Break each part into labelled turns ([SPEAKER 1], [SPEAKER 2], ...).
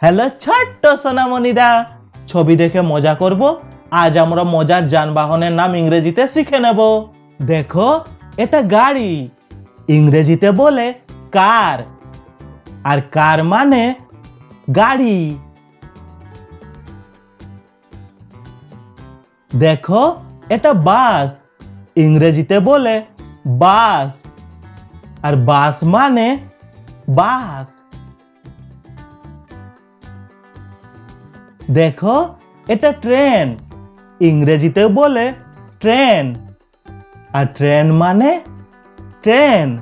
[SPEAKER 1] Hello ছোট্ট সোনামণিরা ছবি দেখে মজা করব? আজ আমরা মজার যানবাহনের নাম ইংরেজিতে শিখে নেব। দেখো, এটা গাড়ি। ইংরেজিতে বলে কার। আর কার মানে গাড়ি। দেখো, এটা বাস। ইংরেজিতে বলে বাস। আর বাস মানে বাস। দেখো, এটা ট্রেন। ইংরেজিতে বলে ট্রেন। আর ট্রেন মানে ট্রেন।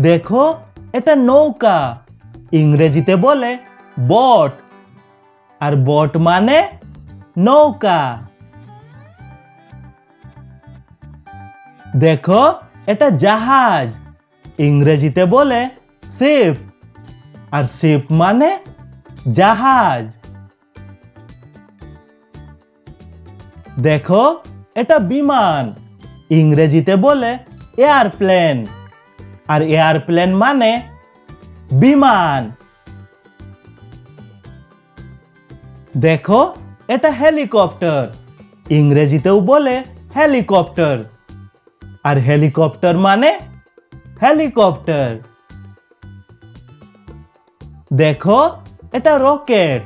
[SPEAKER 1] দেখো, এটা নৌকা। ইংরেজিতে বলে বট। আর বট মানে নৌকা। দেখো, এটা জাহাজ। ইংরেজিতে বলে শিপ আর শিপ মানে জাহাজ। দেখো, এটা বিমান। ইংরেজিতে বলে এয়ারপ্লেন আর এয়ারপ্লেন মানে বিমান। দেখো, এটা হেলিকপ্টার। ইংরেজিতেও বলে হেলিকপ্টার। আর হেলিকপ্টার মানে হেলিকপ্টার। দেখো, এটা রকেট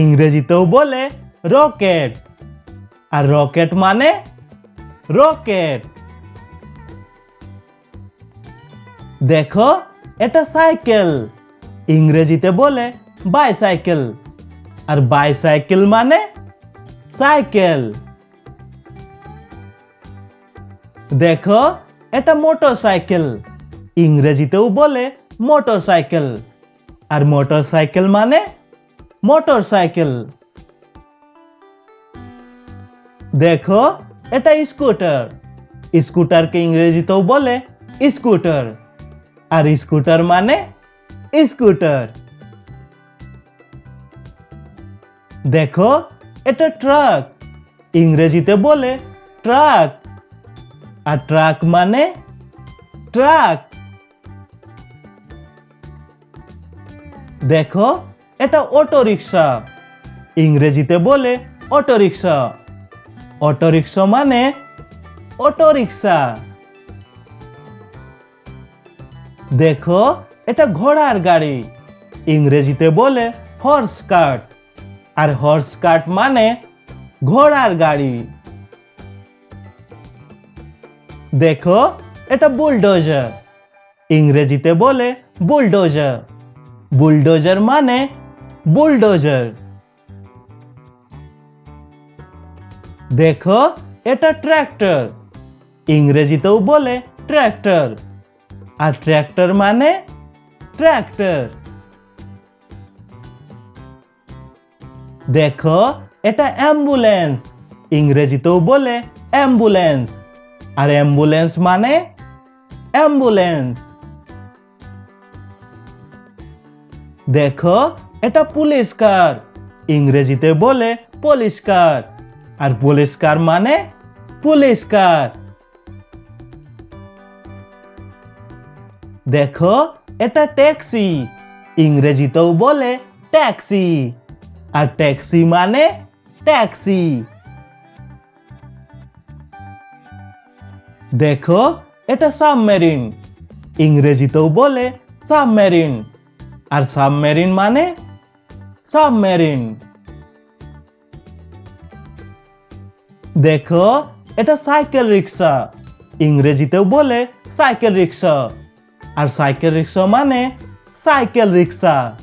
[SPEAKER 1] ইংরেজিতেও বলে রকেট আর রকেট মানে রকেট দেখো, এটা সাইকেল ইংরেজিতে বলে বাইসাইকেল আর বাইসাইকেল মানে সাইকেল দেখো, এটা মোটরসাইকেল ইংরেজিতেও বলে মোটরসাইকেল আর মোটর সাইকেল মানে মোটরসাইকেল। দেখো, এটা স্কুটার। স্কুটারকে ইংরেজিতেও বলে স্কুটার। আর স্কুটার মানে স্কুটার। দেখো, এটা ট্রাক। ইংরেজিতে বলে ট্রাক। আর ট্রাক মানে ট্রাক। দেখো, এটা অটো রিক্সা ইংরেজিতে বলে অটো রিক্সা অটো রিক্সা মানে অটো রিক্সা দেখো, এটা ঘোড়ার গাড়ি। ইংরেজিতে বলে হর্স কার্ট আর হর্স কার্ট মানে ঘোড়ার গাড়ি। দেখো, এটা বুলডোজার ইংরেজিতে বলে বুলডোজার বুলডোজার মানে বুলডোজার। দেখো, এটা ট্র্যাক্টর। ইংরেজিতেও বলে ট্র্যাক্টর। আর ট্র্যাক্টর মানে ট্র্যাক্টর। দেখো, এটা অ্যাম্বুলেন্স। ইংরেজিতেও বলে অ্যাম্বুলেন্স। আর অ্যাম্বুলেন্স মানে অ্যাম্বুলেন্স। দেখো, এটা পুলিশ কার ইংরেজিতে বলে পুলিশ কার আর পুলিশ কার মানে পুলিশ কার দেখো, এটা ট্যাক্সি। ইংরেজিতেও বলে ট্যাক্সি। আর ট্যাক্সি মানে ট্যাক্সি। দেখো, এটা সাবমেরিন। ইংরেজিতেও বলে সাবমেরিন। আর সাবমেরিন মানে? সাবমেরিন। দেখো, এটা সাইকেল রিক্সা। ইংরেজিতেও বলে সাইকেল রিক্সা। আর সাইকেল রিক্সা মানে সাইকেল রিক্সা।